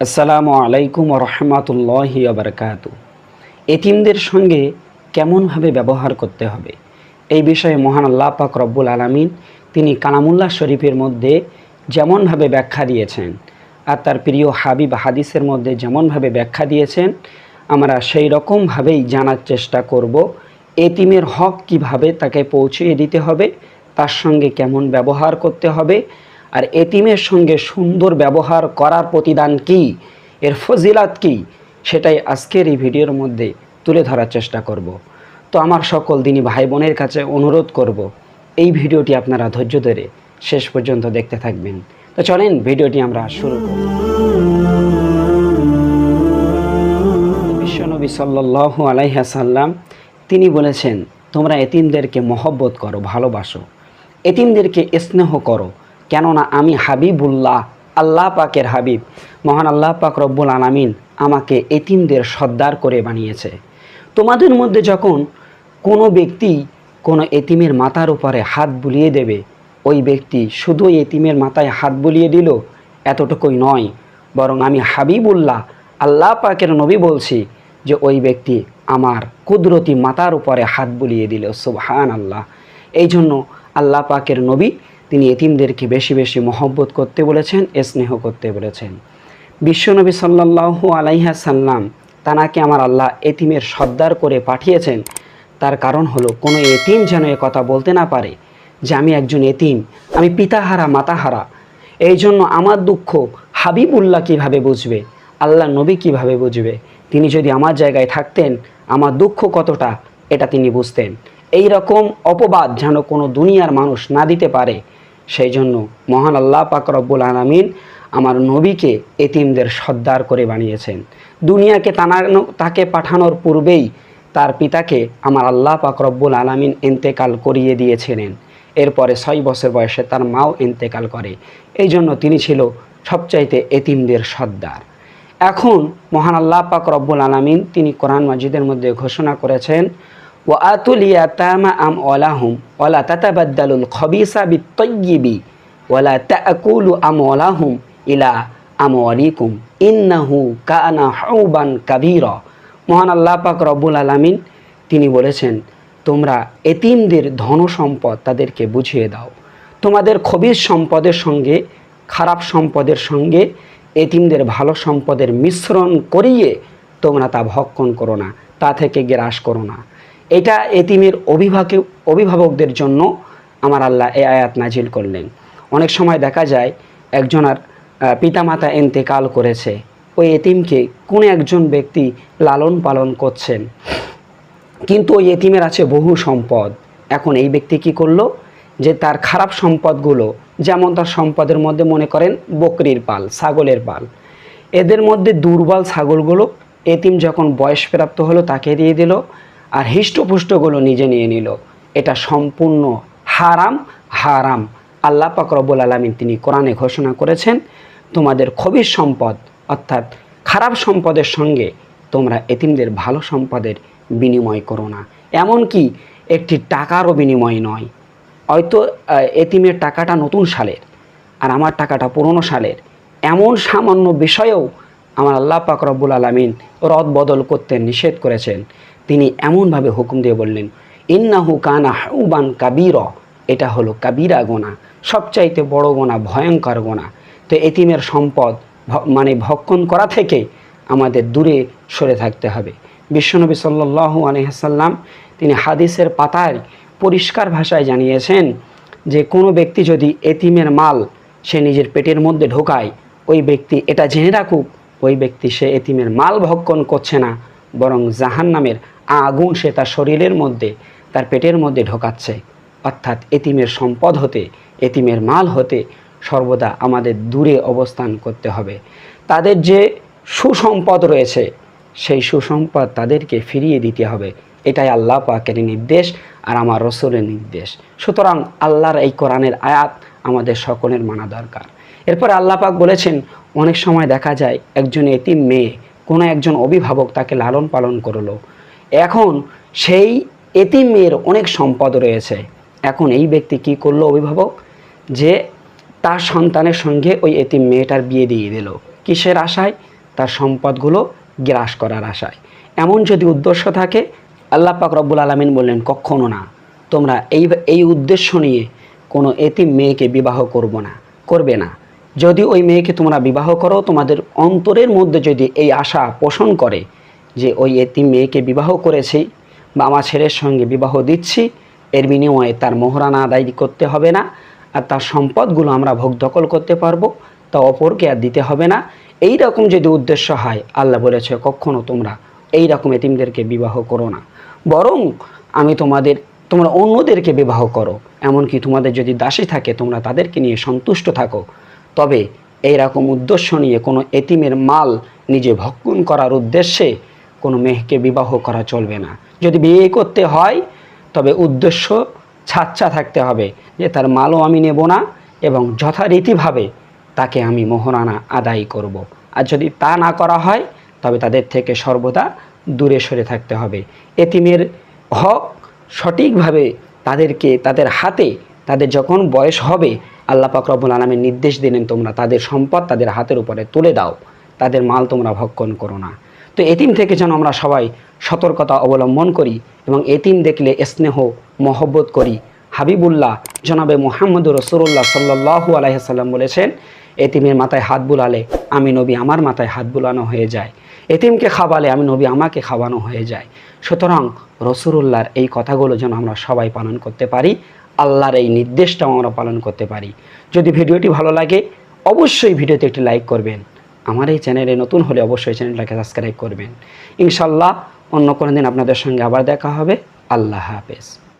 আসসালামু আলাইকুম রহমতুল্লাহি আবরকাত এতিমদের সঙ্গে কেমনভাবে ব্যবহার করতে হবে? এই বিষয়ে মহান আল্লাহ পাক রব্বুল আলমিন তিনি কালামুল্লাহ শরীফের মধ্যে যেমনভাবে ব্যাখ্যা দিয়েছেন আর তার প্রিয় হাবিব হাদিসের মধ্যে যেমনভাবে ব্যাখ্যা দিয়েছেন, আমরা সেই রকমভাবেই জানার চেষ্টা করব, এতিমের হক কীভাবে তাকে পৌঁছিয়ে দিতে হবে, তার সঙ্গে কেমন ব্যবহার করতে হবে আর এতিমের সঙ্গে সুন্দর ব্যবহার করার প্রতিদান কি? এর ফজিলাত কি? সেটাই আজকের এই ভিডিওর মধ্যে তুলে ধরার চেষ্টা করব। তো আমার সকল দিনী ভাই বোনের কাছে অনুরোধ করব, এই ভিডিওটি আপনারা ধৈর্য ধরে শেষ পর্যন্ত দেখতে থাকবেন। তো চলেন ভিডিওটি আমরা শুরু করি। বিশ্বনবী সাল্লাহ আলাইহাসাল্লাম তিনি বলেছেন, তোমরা এতিমদেরকে মহব্বত করো, ভালোবাসো। এতিমদেরকে স্নেহ করো কেননা আমি হাবিবুল্লাহ, আল্লাহ পাকের হাবিব। মহান আল্লাহ পাক রব্বুল আলামিন আমাকে এতিমদের সর্দার করে বানিয়েছে। তোমাদের মধ্যে যখন কোনো ব্যক্তি কোনো এতিমের মাথার উপরে হাত বুলিয়ে দেবে, ওই ব্যক্তি শুধু এতিমের মাথায় হাত বুলিয়ে দিল এতটুকুই নয়, বরং আমি হাবিবুল্লাহ, আল্লাহ পাকের নবী বলছি যে ওই ব্যক্তি আমার কুদরতি মাথার উপরে হাত বুলিয়ে দিল সুবহান আল্লাহ এই জন্য আল্লাহ পাকের নবী তিনি এতিমদেরকে বেশি বেশি মহব্বত করতে বলেছেন স্নেহ করতে বলেছেন। বিশ্বনবী সাল্লাল্লাহু আলাইহা সাল্লাম তানাকে আমার আল্লাহ এতিমের সর্দার করে পাঠিয়েছেন। তার কারণ হলো, কোনো এতিম যেন এ কথা বলতে না পারে যে আমি একজন এতিম, আমি পিতাহারা, মাতাহারা। এই জন্য আমার দুঃখ হাবিবুল্লাহ কীভাবে বুঝবে, আল্লাহ নবী কীভাবে বুঝবে? তিনি যদি আমার জায়গায় থাকতেন, আমার দুঃখ কতটা, এটা তিনি বুঝতেন। এই রকম অপবাদ যেন কোনো দুনিয়ার মানুষ না দিতে পারে সেই জন্য মহান আল্লাহ পাক রব্বুল আলমিন আমার নবীকে এতিমদের সর্দার করে বানিয়েছেন। দুনিয়াকে তানানো তাকে পাঠানোর পূর্বেই তার পিতাকে আমার আল্লাহ পাক রব্বুল আলমিন ইন্তেকাল করিয়ে দিয়েছিলেন। এরপরে ছয় বছর বয়সে তার মাও ইন্তেকাল করে। এই জন্য তিনি ছিল সবচাইতে এতিমদের সর্দার। এখন মহান আল্লাহ পাক রব্বুল আলমিন তিনি কোরআন মাজিদের মধ্যে ঘোষণা করেছেন ও আতুল ইয়াতামা আম ওলাহুম ওলা আম ইলা রব্বুল আলামিন তিনি বলেছেন, তোমরা এতিমদের ধন সম্পদ তাদেরকে বুঝিয়ে দাও। তোমাদের খবির সম্পদের সঙ্গে, খারাপ সম্পদের সঙ্গে, এতিমদের ভালো সম্পদের মিশ্রণ করিয়ে তোমরা তা ভক্ষণ করো না, তা থেকে গ্রাস করো না। এটা এতিমের অভিভাবক, অভিভাবকদের জন্য আমার আল্লাহ এ আয়াত নাজিল করলেন। অনেক সময় দেখা যায় একজনার পিতামাতা এন্তেকাল করেছে। ওই এতিমকে কোনো একজন ব্যক্তি লালন পালন করছেন। কিন্তু ওই এতিমের আছে বহু সম্পদ। এখন এই ব্যক্তি কি করল? যে তার খারাপ সম্পদগুলো, যেমন তার সম্পদের মধ্যে মনে করেন বকরির পাল, ছাগলের পাল, এদের মধ্যে দুর্বল ছাগলগুলো এতিম যখন বয়স প্রাপ্ত হলো তাকে দিয়ে দিল। আর হিষ্টপুষ্টগুলো নিজে নিয়ে নিল। এটা সম্পূর্ণ হারাম হারাম। আল্লাহ পাক রব্বুল আলমিন তিনি কোরআনে ঘোষণা করেছেন, তোমাদের খবির সম্পদ, অর্থাৎ খারাপ সম্পদের সঙ্গে তোমরা এতিমদের ভালো সম্পদের বিনিময় করো না। এমনকি একটি টাকারও বিনিময় নয়। হয়তো এতিমের টাকাটা নতুন সালের, আর আমার টাকাটা পুরনো সালের। এমন সামান্য বিষয়েও আমার আল্লাহ পাক রব্বুল আলমিন রদ বদল করতে নিষেধ করেছেন। তিনি এমনভাবে হুকুম দিয়ে বললেন, ইন্নাহু কানা হাউবান কাবির। এটা হলো কাবিরা গোনা, সবচাইতে বড় গোনা, ভয়ঙ্কর গোনা। তো এতিমের সম্পদ মানে ভক্ষণ করা থেকে আমাদের দূরে সরে থাকতে হবে। বিশ্বনবী সাল্লাল্লাহু আলহাসাল্লাম তিনি হাদিসের পাতায় পরিষ্কার ভাষায় জানিয়েছেন যে, কোনো ব্যক্তি যদি এতিমের মাল সে নিজের পেটের মধ্যে ঢোকায়, ওই ব্যক্তি এটা জেনে রাখুক ওই ব্যক্তি সে এতিমের মাল ভক্ষণ করছে না, বরং জাহান নামের আগুন সে তার শরীরের মধ্যে, তার পেটের মধ্যে ঢোকাচ্ছে। অর্থাৎ এতিমের সম্পদ হতে, এতিমের মাল হতে সর্বদা আমাদের দূরে অবস্থান করতে হবে। তাদের যে সুসম্পদ রয়েছে, সেই সুসম্পদ তাদেরকে ফিরিয়ে দিতে হবে। এটাই আল্লাহ পাকের নির্দেশ আর আমার রসুলের নির্দেশ। সুতরাং আল্লাহর এই কোরআনের আয়াত আমাদের সকলের মানা দরকার। এরপর আল্লাহ পাক বলেছেন অনেক সময় দেখা যায় একজন এতিম মেয়ে, কোনো একজন অভিভাবক তাকে লালন পালন করল। এখন সেই এতিম মেয়ের অনেক সম্পদ রয়েছে। এখন এই ব্যক্তি কি করল অভিভাবক? যে তার সন্তানের সঙ্গে ওই এতিম মেয়েটার বিয়ে দিয়ে দিল। কিসের আশায়? তার সম্পদগুলো গ্রাস করার আশায়। এমন যদি উদ্দেশ্য থাকে, আল্লাহ পাক রব্বুল আলমিন বললেন, কখনো না। তোমরা এই এই উদ্দেশ্য নিয়ে কোনো এতিম মেয়েকে বিবাহ করব না, করবে না। যদি ওই মেয়েকে তোমরা বিবাহ করো, তোমাদের অন্তরের মধ্যে যদি এই আশা পোষণ করে যে ওই এতিম মেয়েকে বিবাহ করেছি বা আমার ছেলের সঙ্গে বিবাহ দিচ্ছি, এর বিনিময়ে তার মোহরানা আদায় করতে হবে না আর তার সম্পদগুলো আমরা ভোগ দখল করতে পারব, তা অপরকে আর দিতে হবে না। এই রকম যদি উদ্দেশ্য হয়, আল্লাহ বলেছে, কখনো তোমরা এই রকম এতিমদেরকে বিবাহ করো না। বরং আমি তোমাদের, তোমরা অন্যদেরকে বিবাহ করো। এমনকি তোমাদের যদি দাসী থাকে, তোমরা তাদেরকে নিয়ে সন্তুষ্ট থাকো। তবে এই রকম উদ্দেশ্য নিয়ে কোনো এতিমের মাল নিজে ভক্ষণ করার উদ্দেশ্যে কোনো মেয়েকে বিবাহ করা চলবে না যদি বিয়ে করতে হয়, তবে উদ্দেশ্য ছাচ্চা থাকতে হবে যে তার মালও আমি নেব না এবং যথারীতিভাবে তাকে আমি মোহরানা আদায় করব। আর যদি তা না করা হয়, তবে তাদের থেকে সর্বদা দূরে সরে থাকতে হবে এতিমের হক সঠিকভাবে তাদেরকে, তাদের হাতে তাদের যখন বয়স হবে আল্লাহ পাক রব্বুল আলমের নির্দেশ দিলেন তোমরা তাদের সম্পদ তাদের হাতের উপরে তুলে দাও, তাদের মাল তোমরা ভক্ষণ করো না। তো এতিম থেকে যেন আমরা সবাই সতর্কতা অবলম্বন করি এবং এতিম দেখলে স্নেহ, মহব্বত করি। হাবিবুল্লাহ জনাবে মোহাম্মদ রসুল্লাহ সাল্লাহু আলাইসাল্লাম বলেছেন, এতিমের মাথায় হাত বুলালে আমি নবী আমার মাথায় হাত বুলানো হয়ে যায়। এতিমকে খাওয়ালে আমি নবী আমাকে খাওয়ানো হয়ে যায়। সুতরাং রসুরুল্লাহর এই কথাগুলো যেন আমরা সবাই পালন করতে পারি। আল্লাহর এই নির্দেশটাও আমরা পালন করতে পারি। যদি ভিডিওটি ভালো লাগে, অবশ্যই ভিডিওতে একটি লাইক করবেন। আমার এই চ্যানেলে নতুন হলে অবশ্যই চ্যানেলটাকে সাবস্ক্রাইব করবেন। ইনশাল্লাহ অন্য কোনো দিন আপনাদের সঙ্গে আবার দেখা হবে। আল্লাহ হাফেজ।